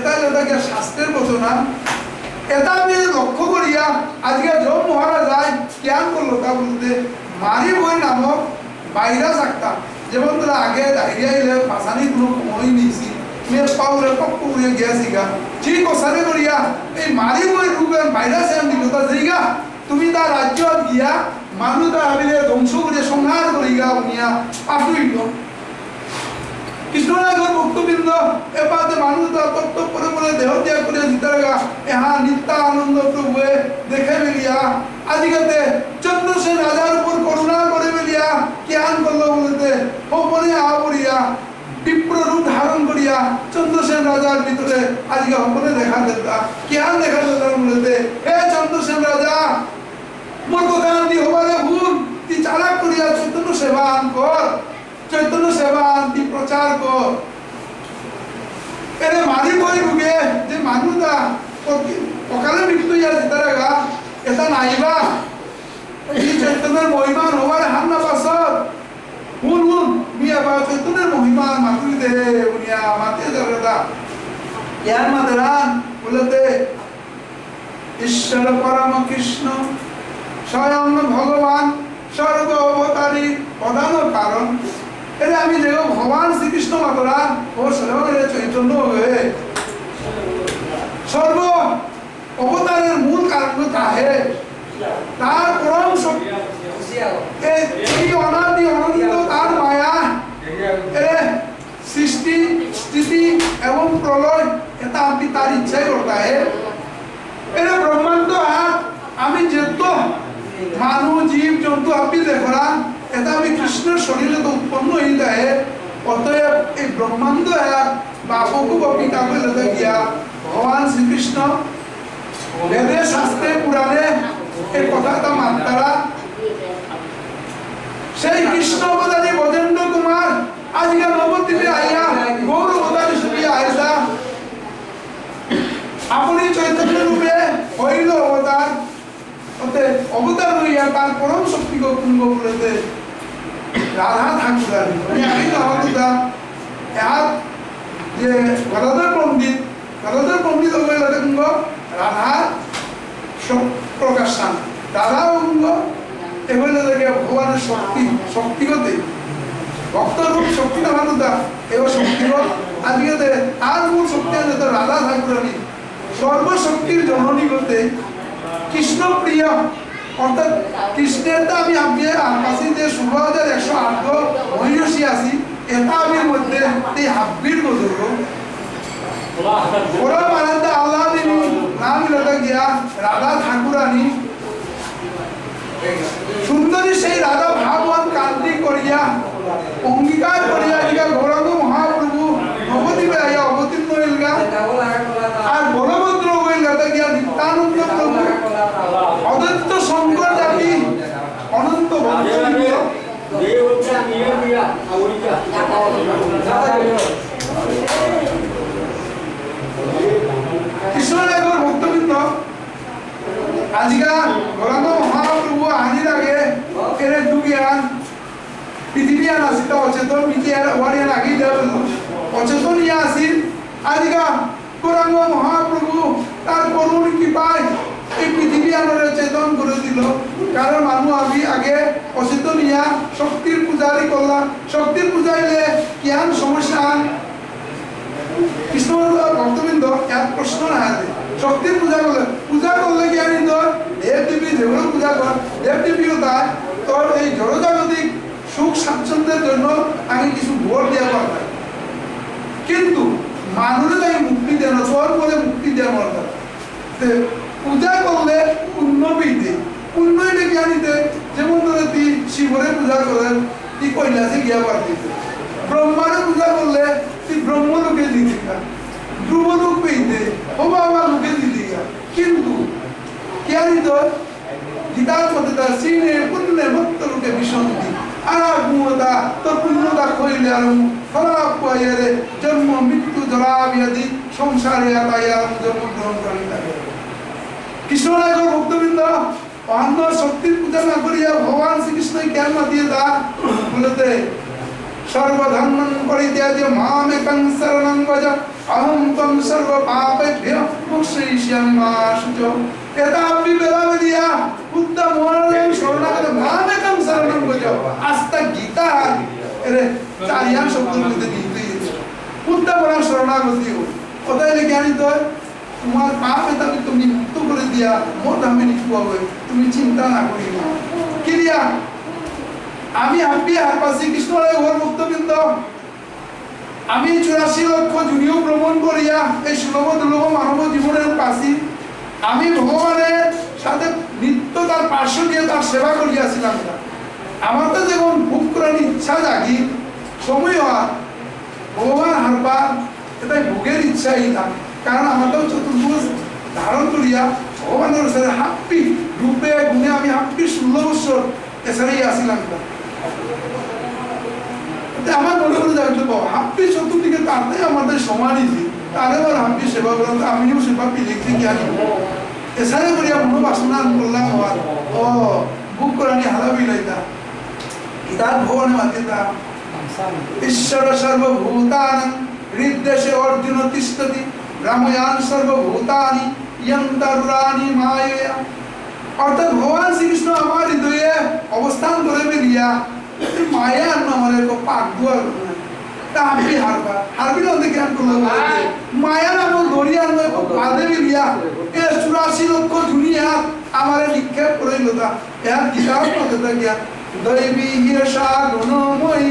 এটা যেটাকে শাস্ত্রের বচনা। এটা আমি লক্ষ্য করিয়া আজকে যোগ মহারাজায় জ্ঞান করল তা বলতে মারি বই নামক ভাইরাস একটা, যেমন তোরা আগে ডায়রিয়া এলে পাশানি কোনো কমই নিয়েছি। মেয়ে পাউলে পক্ক উড়িয়ে গিয়েছি গা ঠিক ওসারে করিয়া এই মারি বই রূপের ভাইরাস এম দিল তা যেইগা তুমি তার রাজ্য গিয়া মানুষ তা ভাবিলে ধ্বংস করে সংহার করিগা উনিয়া পাঠুইল কৃষ্ণনগর ভক্তবৃন্দ, এপাতে মানুষ তত্ত্ব করে করে দেহ ত্যাগ করে জিতারেগা এহা নিত্যা আনন্দ প্রভুয়ে দেখে বেরিয়া আজকেতে চন্দ্রসেন রাজার উপর করুণা করে বেরিয়া জ্ঞান করল বলতে ওপরে আ পড়িয়া বিপ্র রূপ ধারণ করিয়া চন্দ্রসেন রাজার ভিতরে আজকে ওপরে দেখা দেতা, জ্ঞান দেখা দেতা বলতে, হে চন্দ্রসেন রাজা মোর গান্ধী হবারে ভুল তুই চালাক করিয়া চৈতন্য সেবা আন কর। চৈতন্য সেবা তুই প্রচার কর। মারি বই রুগে যে মানুষটা অকালে মৃত্যু এটা নাইবা। চৈতন্যের মহিমান হবার হান না পাছত। হুন হুন বা চৈতন্যের মহিমান মাতুরি দে উনিয়া মাতে যাবে ইয়ার মাদেরান বলতে, ঈশ্বর পরম কৃষ্ণ, স্বয়ং ভগবান সর্ব অবতারী, প্রধান কারণ এরে আমি দেখো ভগবান শ্রীকৃষ্ণ মাতরা, ও স্বয়ং এর চৈতন্য হয়ে সর্ব অবতারের মূল কারণ তাহে। তার পরম শক্তি এই অনাদি অনন্ত তার মায়া এ সৃষ্টি, স্থিতি এবং প্রলয়, এটা আপনি তার ইচ্ছাই করতে হে এরে ব্রহ্মাণ্ড হাত আমি যেত মানুষ জীব, জন্তু আপনি দেখরা এটা আমি কৃষ্ণের শরীরে তো উৎপন্ন যায়। অতএব এই ব্রহ্মাণ্ড এক বাপকু বপিতা বলে গিয়া। ভগবান শ্রীকৃষ্ণ বেদে শাস্ত্রে পুরাণে এই কথাটা মাত্রা সেই কৃষ্ণ অবতারী বজেন্দ্র কুমার আজকে নবদ্বীপে আইয়া গৌর অবতারী ছবি আয়সা আপনি চৈতন্য রূপে হইল অবতার অবতার হইয়া তার পরম শক্তি কুম্ভ বলেতে রাধা ঠাকুর আমি আগে তো এক যে গদাধর পণ্ডিত গদাধর পণ্ডিত কুম্ভ রাধা প্রকাশ স্থান রাধা কুম্ভ এগুলো দেখে ভগবানের শক্তি, শক্তিগতে। ভক্তরূপ শক্তি না মানুষটা এবার শক্তিগত। আজকে তার মূল শক্তি আছে তো রাধা ঠাকুরানী সর্বশক্তির জননী করতে কৃষ্ণ প্রিয় অর্থাৎ কৃষ্ণের তো আমি আপনি যে ষোলো হাজার একশো আট মহিষী আছি, এটা আমি মধ্যে এই হাব্বির গজর ওরা মানে আল্লাহ দিনী নাম লতা গিয়া রাধা ঠাকুরানী। সুন্দরী সেই রাধা ভাগবান কান্তি করিয়া, অঙ্গীকার করিয়া ইয়া গৌরঙ্গ মহাপ্রভু নবদ্বীপে আইয়া অবতীর্ণ হইলগা আর বলভদ্র হইলগা গিয়া নিত্যানন্দ প্রভু। অদত্ত শঙ্কর জাতি, অনন্ত ভক্তবৃন্দ মহাপ্রভু যুগিয়ান পৃথিবীয়ান আসিত অচেতন পৃথিবীয়ান ওয়ারিয়ান আগে অচেতন ইয়া আসিল আজকা গৌরাঙ্গ মহাপ্রভু তার করুণ কৃপায় এই পৃথিবীয়ানরে চেতন করে দিল। কারণ মানুষ আমি আগে অচেতন ইয়া শক্তির পূজারি করলাম শক্তির পূজাইলে জ্ঞান সমস্যা? কৃষ্ণ ভক্তবৃন্দ এক প্রশ্ন না শক্তির পূজা করলে পূজা করলে কি আমি তোর যেগুলো পূজা কর তোর এই জড়জাগতিক সুখ স্বাচ্ছন্দ্যের জন্য আমি কিছু ভোট দেওয়া পারতাম কিন্তু মানুষের তাই মুক্তি দেন তোর বলে মুক্তি দেওয়া দরকার পূজা করলে পুণ্য পেইতে পুণ্য যেমন ধরে তুই শিবরে পূজা করেন তুই কৈলাসে গিয়া পারতিতে ব্রহ্মারে পূজা করলে তুই ব্রহ্মলোকে দিতে ধ্রুবলোক পেইতে ও বাবা লোকে দিতে কিন্তু জ্ঞানী তো গীতার মধ্যে তার সিনে পুণ্যে ভক্ত লোকে বিসন্তি আর গুণতা তোর পুণ্যতা কইলে আর ফলাপ পাইয়ারে জন্ম, মৃত্যু জরা ব্যাধি সংসারে আতাইয়া জন্মগ্রহণ করি থাকে। কৃষ্ণনগর ভক্তবৃন্দ অন্য শক্তির পূজা না করিয়া ভগবান শ্রীকৃষ্ণ জ্ঞান না দিয়ে তা বলতে সর্বধর্মং পরিত্যাজ্য মামেকং শরণং ভজ, অহং ত্বং সর্ব পাপেভ্য মুক্ষয়িষ্যামি মা শুচ। এতাপি বেলাবেদিয়া উত্তম মনোরম শরণাগত মামেকং শরণং ভজ আস্তা গীতা এরে চারিয়ান শব্দের মধ্যে নিহিত উত্তম শরণাগতি। কোথায় লেগে আনিত হয় তোমার পাপ এটাকে তুমি মুক্ত করে দিয়া মোট আমি নিতে হবে, তুমি চিন্তা না করি না। কি দিয়া আমি হাম্পি হারপাসি কৃষ্ণরায় ওর মুক্তবৃন্দ আমি চুরাশি লক্ষ জুনিও ভ্রমণ করিয়া এই সুলভ দুর্লভ মানব জীবনের পাশি, আমি ভগবানের সাথে নিত্য তার পার্শ্ব দিয়ে তার সেবা করিয়াছিলাম। আমার তো যেমন ভোগ করার ইচ্ছা জাগি, সময় হওয়া ভগবান হারবার, এটাই ভোগের ইচ্ছাই না কারণ আমাদের চতুর্ভুজ ধারণ করিয়া ভগবানের সাথে হাপ্পি রূপে গুণে আমি হাপ্পি ষোলো বছর এছাড়াই আসিলাম। আমার মনে করে বাবা, হাপ্পি চতুর্দিকে তাতে আমাদের যে তারে আবার হাপ্পি সেবা করলাম আমিও সেবা থেকে আনি এছাড়া করিয়া মনোবাসনা করলাম হওয়ার ও, বুক করানি হারাবি লাইতা কিতাব ভগবানের মাধ্যমে ঈশ্বর সর্বভূতানি, হৃদ্দেশে অর্জুন তিষ্ঠতি। রাময়ান সর্বভূতানি ইয়ন্তরানি মায়া অর্থাৎ ভগবান শ্রীকৃষ্ণ আমার হৃদয়ে অবস্থান করে বেরিয়া মায়া এক পাক দুয়ার তা আমি হারবা হারবি না আমি কোনো মায়া নাম গড়িয়া আন্ন এক পাদে বেরিয়া এ চুরাশি লক্ষ দুনিয়া আমার নিক্ষেপ করে লোতা এর থাকিয়া দৈবী হিরসা গুণময়ী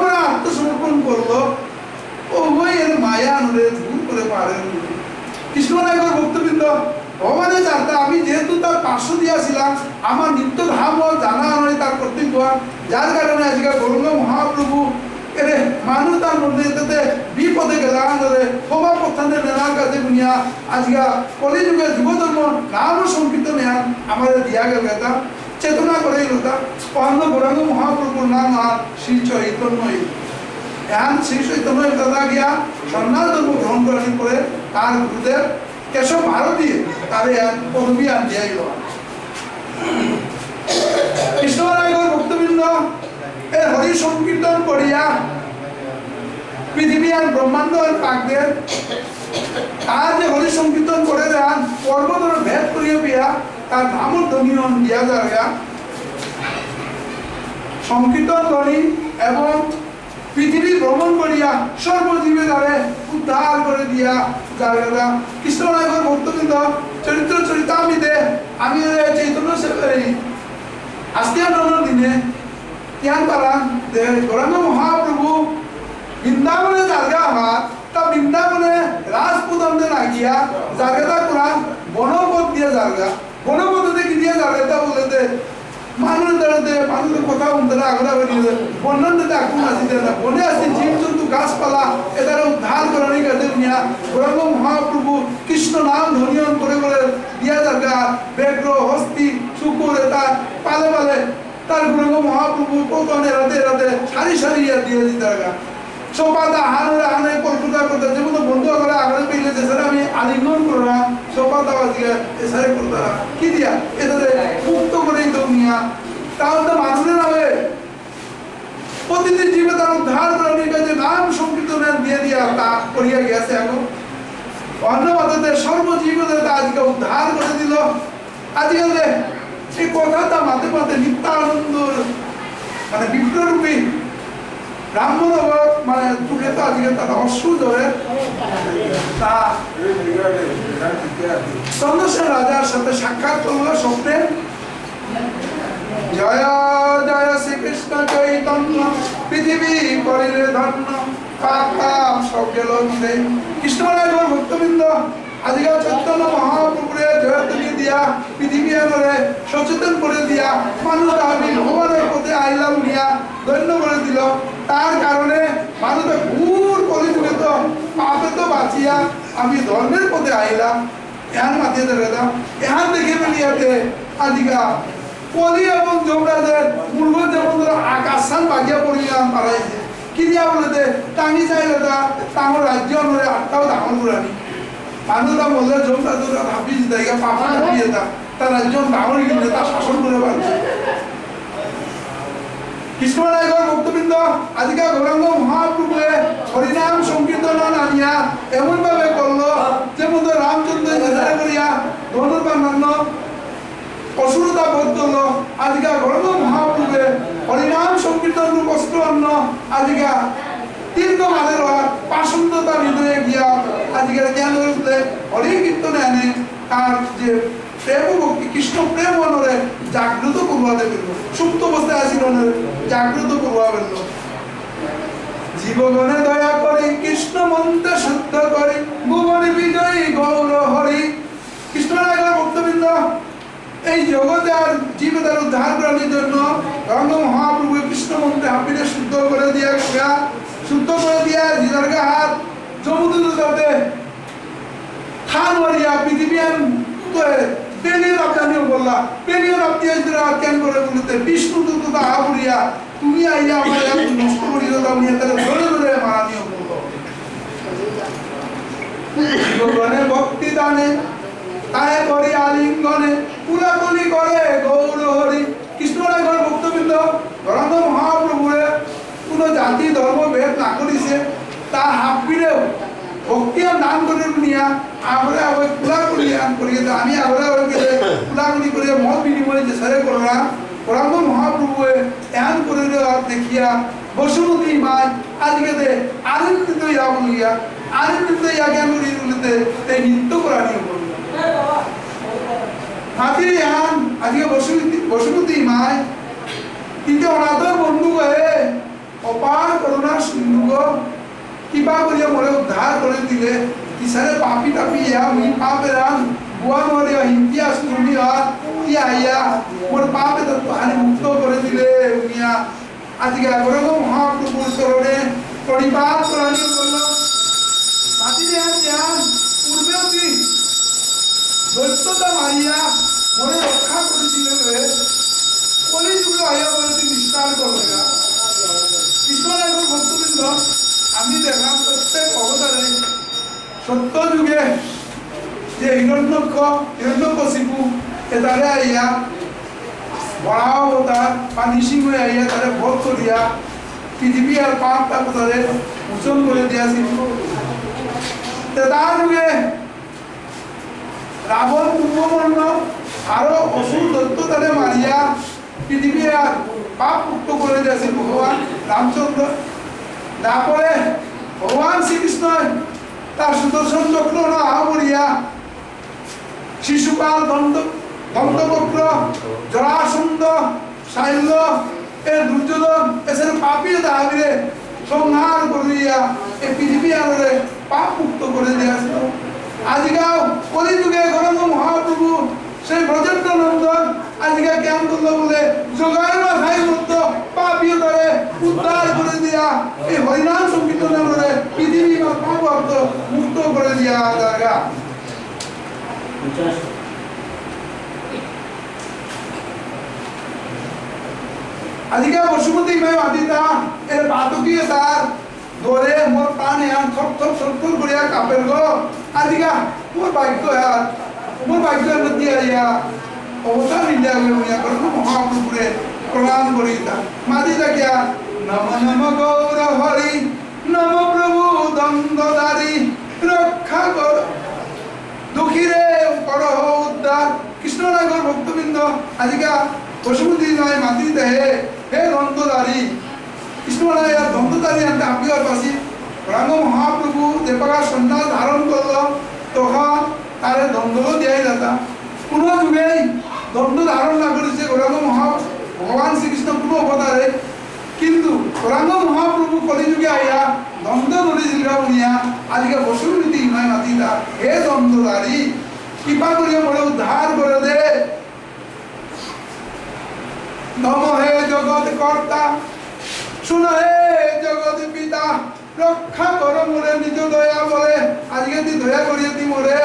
মানে আত্মসমর্পণ করল। ওই এর মায়া আনরে দূর করে পারে কৃষ্ণ নায়কের বক্তবৃন্দ ভগবানের জানতা আমি যেহেতু তার পার্শ্ব দিয়াছিলাম আমার নিত্য ধাম জানা নয় তার কর্তব্য। যার কারণে আজকে গৌরঙ্গ মহাপ্রভু এরে মানুষ তার মধ্যে তাতে বিপদে গেলা ধরে সবার পক্ষান্তে নেনার কাছে গুনিয়া আজকে কলিযুগে যুবধর্ম নাম সংকীর্তন আমাদের দিয়া গেল চেতনা করে এটা অন্য গৌরাঙ্গ মহাপ্রভুর নাম আর শ্রী চৈতন্যই। এখন শ্রী চৈতন্য দাদা গিয়া সন্ন্যাস ধর্ম গ্রহণ তার গুরুদেব কেশব ভারতী তারে পদবী আন ভক্তবৃন্দ, এর হরি সংকীর্তন করিয়া পৃথিবী আর ব্রহ্মাণ্ড আর পাকদের তার যে হরি সংকীর্তন করে দেন পর্বতের ভেদ করিয়া পিয়া, তার নামর দমিনন দিয়া যাওয়া সংকীর্তন করি এবং পৃথিবী ভ্রমণ করিয়া সর্বজীবে দ্বারে উদ্ধার করে দিয়া যারা কৃষ্ণনায়কর ভক্তবৃন্দ, চরিত্র চরিতামিতে আমি চৈতন্য সেবারি আজকে দিনে জ্ঞান পালান গৌরাঙ্গ মহাপ্রভু বৃন্দাবনে জায়গা হাত তা বৃন্দাবনে রাজপুতন্দে লাগিয়া জায়গাটা কোরআন বনপথ দিয়ে জায়গা বনপথে কি দিয়ে জায়গাটা বলেতে মানুষ দাঁড়াতে মানুষের কথা উনতারা আগরা বেরিয়ে বন্যান দিতে আগুন আসিতে না, বনে গাছপালা এদের উদ্ধার করার নিয়া গৌরঙ্গ মহাপ্রভু কৃষ্ণ নাম ধ্বনিয়ন করে করে দিয়া জায়গা বেগ্র হস্তি শুকুর এটা পালে পালে তার গৌরঙ্গ মহাপ্রভু কৌতন এরাতে এরাতে সারি সারি দিয়ে দিতে জায়গা সোপাতা হানুরে হানে কল্পনা করতে যেমন বন্ধু করে আগরে পেলে যে স্যার আমি আলিঙ্গন কররা সোপাতা বাজিয়ে এসারে করতে কি দিয়া? এদের মুক্ত করে তো নিয়া তাহলে তো মানুষের নামে প্রতিটি জীবে তার উদ্ধার করে যে নাম সংকীর্তনের দিয়ে দিয়া তা করিয়া গেছে এখন। অন্য মাতাদের সর্বজীবদের আজকে উদ্ধার করে দিল। আজকে যে এই কথাটা মাঝে মাঝে নিত্যানন্দ মানে বিপ্ররূপী ব্রাহ্মণ মানে চোখে তো আজকে অশ্রু ধরে তা চন্দ্রসেন রাজার সাথে সাক্ষাৎ করল স্বপ্নে। জয় জয় শ্রীকৃষ্ণ চৈতন্য, পৃথিবী করিলে ধন্য পাপ ভক্তবৃন্দ আজকে চৈতন্য মহাপ্রভুরে জয়ধ্বনি দিয়া, পৃথিবী আনরে সচেতন করে দিয়া, মানুষ আমি ভগবানের পথে আইলাম নিয়া ধন্য করে দিল। তার কারণে মানুষে ঘুর করে দিলে তো পাপে তো বাঁচিয়া আমি ধর্মের পথে আইলাম। এহান মাতিয়ে দাঁড়ালাম এহান দেখে বেরিয়াতে আজিকা কলি এবং যমরাজের মূর্খ যেমন ধরো আকাশান বাজিয়া পড়িলাম পারাইছে কি দিয়া বলেতে টাঙি চাইলে তা তাঙ্গর রাজ্য নরে আটটাও ডাঙর পুরানি মানুষরা বললে যমরাজরা ভাবি জায়গা পাপা ভাবিয়ে তা তার রাজ্য ডাঙর কিন্তু তা শাসন করে পারছে কৃষ্ণনায়কর ভক্তবৃন্দ আজকে গৌরাঙ্গ হরিনাম সংকীর্তন আনিয়া এমন ভাবে করল যেমন রামচন্দ্র যেখানে করিয়া ধনুর অসুরতা বোধ করল। আজকে গৌরাঙ্গ মহাপ্রভুয়ে হরিনাম সংকীর্তন রূপ অস্ত্র আজকে মাদের পাশন্দতা হৃদয়ে গিয়া আজকে জ্ঞান হরি কীর্তনে আনে তার যে প্রেম ভক্তি কৃষ্ণ প্রেম মনরে জাগ্রত করবা দেবেন। সুপ্ত অবস্থায় আসিল জাগ্রত করবা বেল জীবগণে দয়া করে, কৃষ্ণ মন্ত্র শুদ্ধ করে, ভুবনে বিজয়ী গৌর হরি। কৃষ্ণ নায়কের ভক্তবৃন্দ, এই জগতে আর জীবদের উদ্ধার করার জন্য রঙ্গ মহাপ্রভু কৃষ্ণ মন্ত্রে হাপিনে শুদ্ধ করে দিয়া শুদ্ধ করে দিয়া জিদারগা হাত জমুদুল যাতে খান ওয়ারিয়া পৃথিবীয়ান পেনিও রাপ্তানিও বললা পেনিও রাপ্তিয়া কেন করে বলতে, বিষ্ণু তো আবুরিয়া তুমি আইয়া আমার এত নষ্ট করিও নিয়ে তাহলে ধরে ধরে মারানিও বলল। ভক্তি দানে, তাই করি আলিঙ্গনে, কুলাকুলি করে গৌর হরি কৃষ্ণরায় ঘর ভক্তবৃন্দ ধরন্ত মহাপ্রভুরে কোনো জাতি, ধর্ম, ভেদ না করিছে তা হাফিরেও ভক্তি নাম করে নিয়া আমরা ওই করি আমি আমরা করে মত বিনিময় যে সারে করলাম ধরন্ত মহাপ্রভুয়ে এমন করে দেখিয়া, বসুমতী মায় আজকে দে আনন্দিত ইয়া বলিয়া আনন্দিত ইয়া জ্ঞান এই নৃত্য করা হাতির আজকে বসুমতী বসুমতী মায় কিন্তু অনাথর বন্ধু হয়ে অপার করুণা সিন্ধু গো কিবা করিয়া মরে উদ্ধার করে দিলে কিসারে পাপি টাপি ইয়া মুই পাপে রান। বুয়া মরে হিন্দিয়া সুমি আর কি আইয়া, মোর পাপে তো হানি মুক্ত করে দিলে উনিয়া। আজকে আগরগ মহাপ্রভুর চরণে পরিপাত করানি করল হাতির ইয়ান জ্ঞান পূর্বেও কি দৈত্যতা মারিয়া মনে রক্ষা বলে করবে না ভক্তবৃন্দ আমি দেখলাম প্রত্যেক অবতারে সত্য যুগে যে হিরণ্যক্ষ, হিরণ্যকশিপু এতারে আইয়া বড়া অবতার বা নিসিংহ আইয়া তারে ভোগ করিয়া পৃথিবী আর পাপ তাপ তারে মোচন করে দিয়াছিল। তার যুগে রাবণ কুম্ভকর্ণ আরও অসুর দত্ত তারে মারিয়া পৃথিবী আর পাপ মুক্ত করে দিয়েছে ভগবান রামচন্দ্র তারপরে ভগবান শ্রীকৃষ্ণ তার সুদর্শন চক্র আহমরিয়া। শিশুপাল, দন্ত, দন্তবক্র, জরাসন্ধ শাইল্য এ দুর্যোধন, এসের পাপি তাহাবিরে সংহার করিয়া এই পৃথিবী আলোরে পাপ মুক্ত করে দিয়েছিল। আজকাল কলিযুগে গরম মহাপ্রভু সেই ব্রজেন্দ্র নন্দন আজকে জ্ঞান করল বলে যোগায় মাথায় মতো পাপিও ধরে উদ্ধার করে দিয়া এই হরিনাম সংকীর্তন করে পৃথিবী পাপ মুক্ত করে দিয়া জায়গা আজকে বসুমতী মে মাতিতা এর বাতুকিয়ে তার ধরে মোর প্রাণে আর থপ থপ থপ করিয়া কাপের গো। আজকে মোর ভাগ্য আর ভাগ্যের মধ্যে আইয়া অবতার ইন্ডিয়া গিয়া করব মহাপ্রভুরে প্রণাম করিতা মাতি থাকিয়া নম নম গৌর হরি নম প্রভু দ্বন্দ্বদারি রক্ষা কর দুঃখীরে কর উদ্ধার কৃষ্ণনগর ভক্তবৃন্দ আজিকা পশুপতি নয় মাতি দেহে হে দ্বন্দ্বদারি কৃষ্ণনগর দ্বন্দ্বদারি আনতে আপিয়ার পাশি রাঙ্গ মহাপ্রভু দেবকা সন্ন্যাস ধারণ করল তখন তারে দ্বন্দ্ব দেয় দাদা। কোনো যুগেই দ্বন্দ্ব ধারণ না করেছে গৌরাঙ্গ মহা ভগবান শ্রীকৃষ্ণ কোনো অবতারে। কিন্তু গৌরাঙ্গ মহাপ্রভু কলিযুগে আইয়া দ্বন্দ্ব নদী জিল্লা বনিয়া আজকে বসুমতী নাই মাতিলা হে দ্বন্দ্বধারী, কৃপা করিয়া মনে উদ্ধার করে দে। নম হে জগৎ কর্তা, শুন হে জগৎ পিতা, রক্ষা কর মোরে নিজ দয়া বলে। আজকে তুই দয়া করিয়ে তুই মোরে।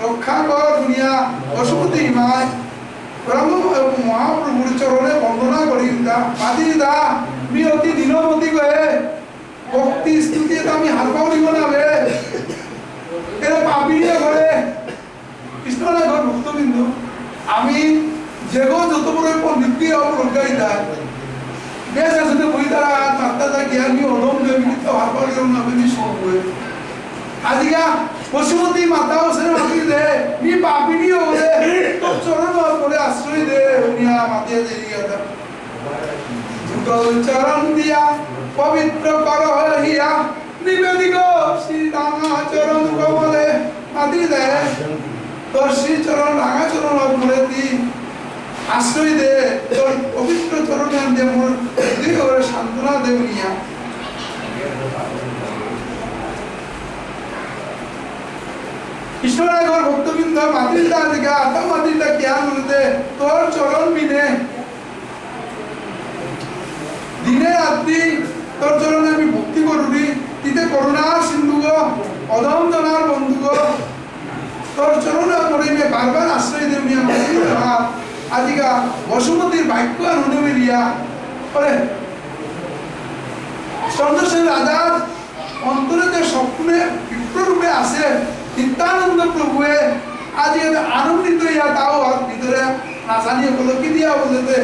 রক্ষা কর দুনিয়া অসুপতি মায় ব্রহ্ম মহাপ্রভুর চরণে বন্দনা করি দা মাতি দা মি অতি দিনমতি গয়ে ভক্তি স্তুতি আমি হালকাও দিব না বে এটা পাপিয়ে করে কৃষ্ণনাথ ভক্তবিন্দু আমি যেগো যত বড় পণ্ডিত দিয়ে অপ্রজ্ঞায়িতা বেশ আসলে বই তারা মাত্রা তা জ্ঞানী অদম দেবী তো হারবার কেউ না সঙ্গে আজিকা পশুমতী মাতা ওসের মাতি দে, নি পাপিনি হলে তো চরণ করে আশ্রয় দে, উনিয়া মাতিয়া দেরি যুগল চরণ দিয়া, পবিত্র কর হিয়া, নিবেদিত শ্রী রাঙা চরণ কমলে মাতি দে। তোর শ্রী চরণ রাঙা চরণ বলে দি, আশ্রয় দে। তোর পবিত্র চরণে দে মোর হৃদয় সান্ত্বনা দে, উনিয়া। কৃষ্ণনগর ভক্তবৃন্দ মাতিলটা দিকে আতা মাতিলটা জ্ঞান বলতে তোর চরণ বিনে দিনে রাত্রি তোর চরণে আমি ভক্তি করুনি, তিতে করুণার সিন্ধু অদম জনার বন্ধু তোর চরণে পড়ে মে বারবার আশ্রয় আমার আজিকা বসুমতির বাক্য হুনে মিলিয়া। পরে চন্দ্রসেন রাজার অন্তরে যে স্বপ্নে বিপ্ররূপে আছে প্রভুয়ে আজ আনন্দিত ইয়া তাও ভিতরে নাচানিয়ে বলল কি দিয়া বলতে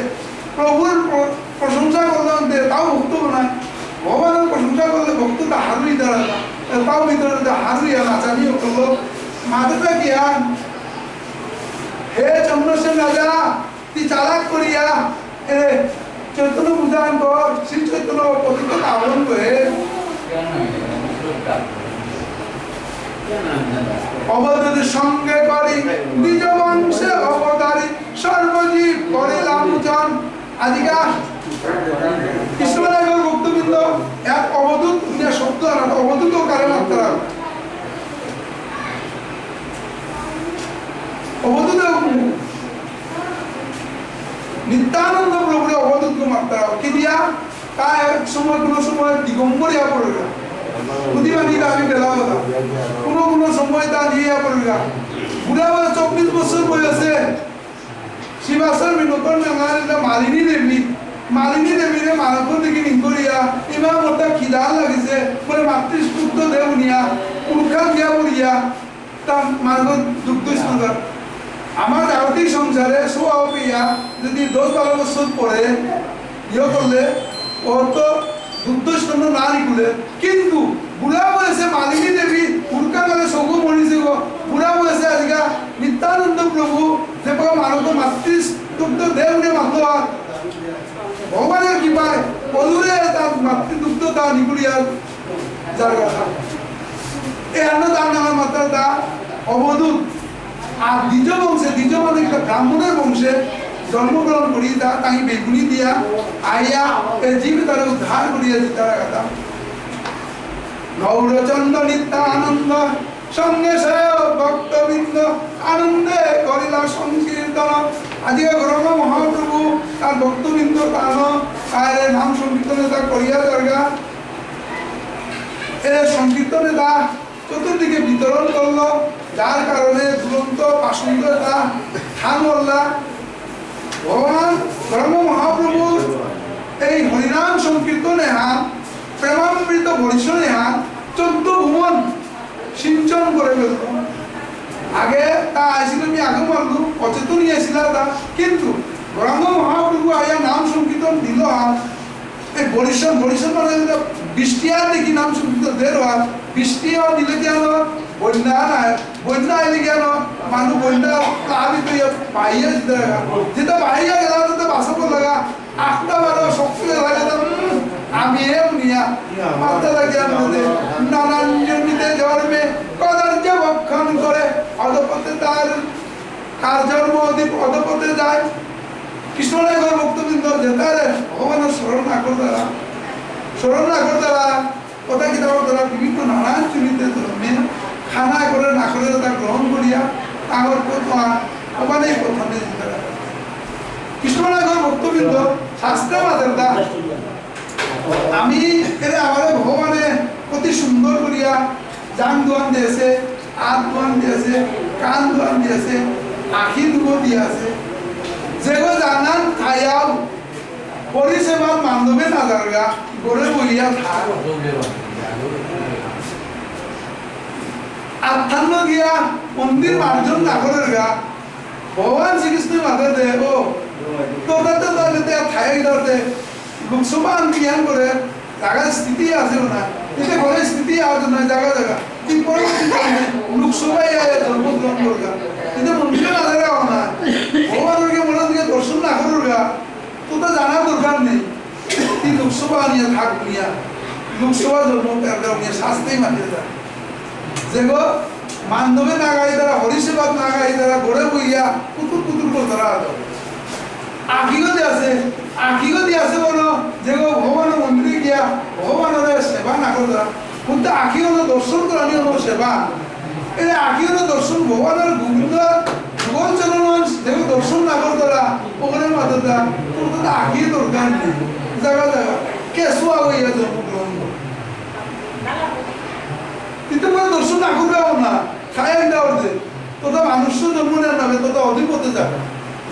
প্রভুর প্রশংসা করলাম দে তাও ভক্ত না ভগবানের প্রশংসা করলে ভক্তটা হারুই দাঁড়া তাও ভিতরে যে হারুইয়া নাচানিয়ে করল মাথাটা জ্ঞান হে চন্দ্রসেন রাজা তুই চালাক করিয়া চৈতন্য পূজান কর শ্রী চৈতন্য পতিত আহরণ করে অবদানের সঙ্গে করি, নিজ বংশে সর্বজীব করে লামুচন আদিকা কৃষ্ণনগর ভক্তবৃন্দ, এক দুনিয়া শব্দ আর একটা অবধূত কারে মাত্রা। অবধূত নিত্যানন্দ প্রভুরে অবধূত মাত্রা। কি দিয়া? তা এক সময় কোনো সময় দিগম্বরিয়া পড়বে বুদ্ধিমানী আমি হতাম কোনো কোনো সময় তা নিয়ে পড়বে বুড়া বয়স চব্বিশ বছর বয়সে। শিবাসর নতুন ডাঙার মালিনী দেবী। মালিনী দেবীরে মানব দিকে নিকরিয়া ইমা মোটা খিদা লাগিছে। বলে মাতৃস্পুত্র দেব নিয়া পুরুষান দিয়া বলিয়া তা মানব দুগ্ধ স্নান আমার জাগতিক সংসারে সোয়া যদি দশ বারো বছর পরে ইয়ে করলে ও তো দুগ্ধ স্তন্য না নিকুলে কিন্তু বুড়া বয়সে মালিনী দেবী উল্কা কালে সগু মরিছে গো বুড়া বয়সে আজকা নিত্যানন্দ প্রভু যে পাও মানব মাতৃ দুগ্ধ দেব নে মাত্র ভগবানের কৃপায় পদুরে তার মাতৃদুগ্ধ তা নিকুলিয়া যার কথা। এই আন্ন তার নামের মাত্রা তা অবধূত আর দ্বিজ বংশে, দ্বিজ মানে ব্রাহ্মণের বংশে জন্মগ্রহণ করি তা তাই বেগুনি দিয়া আইয়া জীব তারা উদ্ধার করিয়া তারা কথা। গৌরচন্দ্র নিত্যানন্দ, সঙ্গে সে ভক্তবৃন্দ আনন্দে করিলা সংকীর্তন আজকে গরম মহাপ্রভু তার ভক্তবৃন্দ তান আর নাম সংকীর্তনে তা করিয়া দরগা এ সংকীর্তনে তা চতুর্দিকে বিতরণ করল যার কারণে দুরন্ত পাশন্দ তা ঠান বললা ভগবান ধর্ম মহাপ্রভুর এই হরিনাম সংকীর্তনে হান প্রেমামৃত বরিশনে হান চোদ্দ ভুবন সিঞ্চন করে ফেলতো আগে তা আইছিল আমি আগে মারলু অচেতনই আসছিল তা কিন্তু গৌরাঙ্গ মহাপ্রভু আয়া নাম সংকীর্তন দিল হান এই বরিশন বরিশন মানে বৃষ্টি আর দেখি নাম সংকীর্তন দের হান বৃষ্টি আর দিলে কেন বন্যা মানুষ বন্যা প্লাবিত হইয়া পাইয়া যেতে লাগা যেটা পাইয়া গেলা তো বাসা পর লাগা। আটটা বারো শক্তি লাগা তো, উম, আমি এম নিয়া। মাথা লাগে আমাদের নানান জন্মিতে জন্মে কদার্য বক্ষণ করে অধপথে তার কার জন্ম অধিক অধপথে যায়। কৃষ্ণনগর ভক্তবৃন্দ যেতারে ভগবানের স্মরণ না করতে স্মরণ না করতে কথা কি তারা বিভিন্ন নানান চুরিতে ধর্মে খানা করে করে তা গ্রহণ করিয়া তাহার কথা ওখানে কথা নিয়ে যেতে পারে কৃষ্ণনগর ভক্তবৃন্দ শাস্ত্র মাতের দা আমি এর আমার ভগবানে অতি সুন্দর করিয়া জান দোয়ান দিয়েছে, হাত দোয়ান দিয়েছে, কান দোয়ান দিয়েছে, আখি দুবো দিয়েছে। যেগো জানান খাইয়াও পরিষেবার মানবে না দাঁড়া গড়ে বইয়া থাক। আত্মান্ন গিয়া মন্দির মার্জন নাগরের গা। ভগবান শ্রীকৃষ্ণ মাথা দে ও তোরা তো তাহলে থাই ধরতে লোকসভা জ্ঞান করে জায়গার স্থিতি আছে না এটা ঘরে স্থিতি আছে না জায়গা জায়গা তুই পরবর্তী লোকসভায় জন্মগ্রহণ করগা কিন্তু মন্দিরে না দাঁড়াও না ভগবানকে মনে দিকে দর্শন না করুগা তো তো জানার দরকার নেই। তুই লোকসভা নিয়ে থাক নিয়া। লোকসভা জন্ম শাস্তি মানিয়ে যায় যেগো মানদবে না গাই তারা হরিসেবাদ না গাই তারা গড়ে বইয়া কুতুর কুতুর করে হতো আখিও দিয়ে আছে, আখিও দিয়ে আছে বলো যেগো ভগবানের মন্দিরে গিয়া, ভগবানের সেবা না করে তারা কিন্তু আখি হলো দর্শন করানি হলো সেবা এই আখি হলো দর্শন, ভগবানের গোবিন্দ ভগবান চরণ যেগো দর্শন না করে তারা ওখানে মাথা তোর তো আখি দরকার নেই। জায়গা জায়গা কেসুয়া হইয়া জন্মগ্রহণ কিন্তু কোনো দর্শন না করবেও না খায় দেওয়ার যে তোতা মানুষ জন্ম নেওয়ার নামে তোতা অধিপতি যাবে।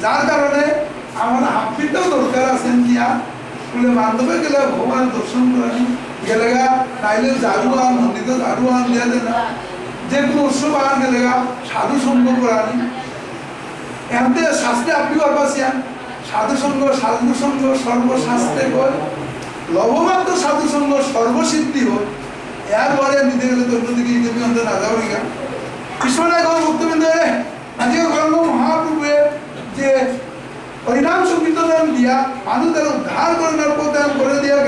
যার কারণে আমার হাফিতেও দরকার আছেন কিয়া। বলে বান্ধবে গেলে ভগবান দর্শন করেন। গেলে গা নাইলে ঝাড়ু আন মন্দিরে ঝাড়ু আন দেওয়া যায় না যে কোনো উৎসব আন গেলে গা, সাধু সঙ্গ করানি। এমতে শাস্ত্রে আপনি পারবাসিয়ান সাধু সঙ্গ সাধু সঙ্গ সর্বশাস্ত্রে কয় লবমাত্র সাধু সঙ্গ সর্বসিদ্ধি হয়। এরপরে নিতে গেলে তো অন্যদিকে তুমি অন্ত না যাও গা কৃষ্ণনায় গো ভক্তবৃন্দ রে আজকে গর্ব মহাপ্রভুয়ে যে হরিনাম সংকীর্তন দিয়া মানুষদের উদ্ধার করার প্রদান করে দিয়া